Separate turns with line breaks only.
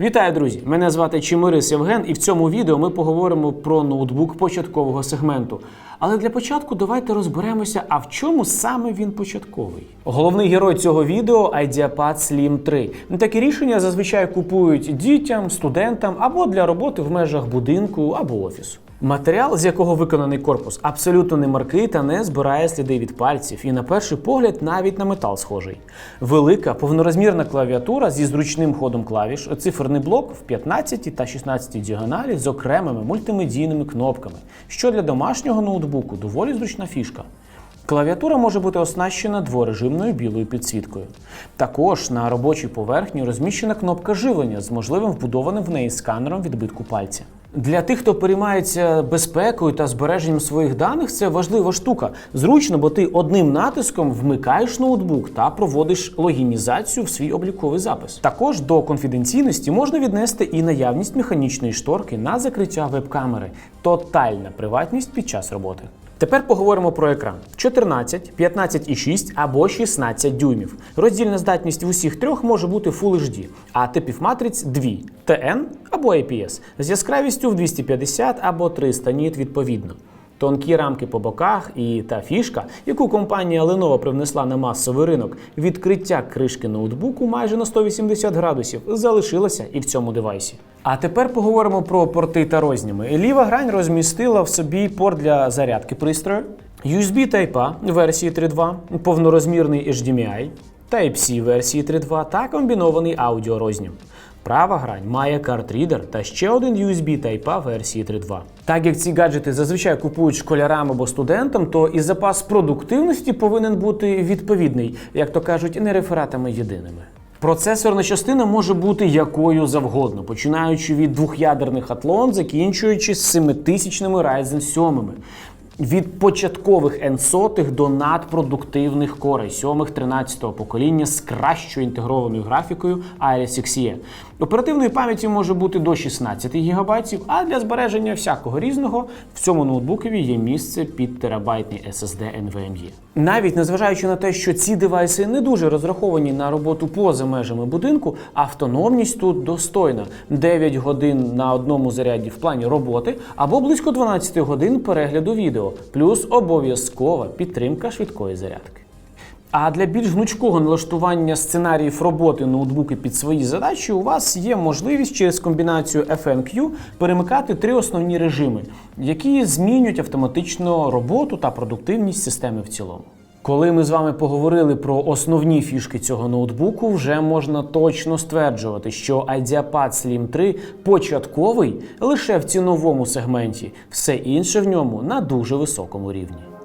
Вітаю, друзі! Мене звати Чимирис Євген, і в цьому відео ми поговоримо про ноутбук початкового сегменту. Але для початку давайте розберемося, а в чому саме він початковий. Головний герой цього відео IdeaPad Slim 3. Такі рішення зазвичай купують дітям, студентам або для роботи в межах будинку або офісу. Матеріал, з якого виконаний корпус, абсолютно не маркий та не збирає сліди від пальців, і на перший погляд навіть на метал схожий. Велика повнорозмірна клавіатура зі зручним ходом клавіш, циферний блок в 15 та 16 діагоналі з окремими мультимедійними кнопками, що для домашнього ноутбуку доволі зручна фішка. Клавіатура може бути оснащена дворежимною білою підсвіткою. Також на робочій поверхні розміщена кнопка живлення з можливим вбудованим в неї сканером відбитку пальця. Для тих, хто переймається безпекою та збереженням своїх даних, це важлива штука. Зручно, бо ти одним натиском вмикаєш ноутбук та проводиш логінізацію в свій обліковий запис. Також до конфіденційності можна віднести і наявність механічної шторки на закриття веб-камери. Тотальна приватність під час роботи. Тепер поговоримо про екран: 14, 15,6 або 16 дюймів. Роздільна здатність в усіх трьох може бути Full HD, а типів матриць дві TN або IPS з яскравістю в 250 або 300 ніт відповідно. Тонкі рамки по боках і та фішка, яку компанія Lenovo привнесла на масовий ринок, відкриття кришки ноутбуку майже на 180 градусів, залишилася і в цьому девайсі. А тепер поговоримо про порти та розніми. Ліва грань розмістила в собі порт для зарядки пристрою, USB Type-A версії 3.2, повнорозмірний HDMI, Type-C версії 3.2 та комбінований аудіорознім. Права грань має картрідер та ще один USB Type-A версії 3.2. Так як ці гаджети зазвичай купують школярам або студентам, то і запас продуктивності повинен бути відповідний, як то кажуть, не рефератами єдиними. Процесорна частина може бути якою завгодно, починаючи від двох'ядерних Athlon, закінчуючи з 7000-ними Ryzen 7. Від початкових N100 до надпродуктивних корей 7-13 покоління з кращою інтегрованою графікою Iris Xe. Оперативної пам'яті може бути до 16 ГБ, а для збереження всякого різного в цьому ноутбукові є місце під терабайтний SSD NVMe. Навіть незважаючи на те, що ці девайси не дуже розраховані на роботу поза межами будинку, автономність тут достойна: 9 годин на одному заряді в плані роботи або близько 12 годин перегляду відео, плюс обов'язкова підтримка швидкої зарядки. А для більш гнучкого налаштування сценаріїв роботи ноутбуки під свої задачі у вас є можливість через комбінацію FNQ перемикати три основні режими, які змінюють автоматично роботу та продуктивність системи в цілому. Коли ми з вами поговорили про основні фішки цього ноутбуку, вже можна точно стверджувати, що IdeaPad Slim 3 початковий лише в ціновому сегменті, все інше в ньому на дуже високому рівні.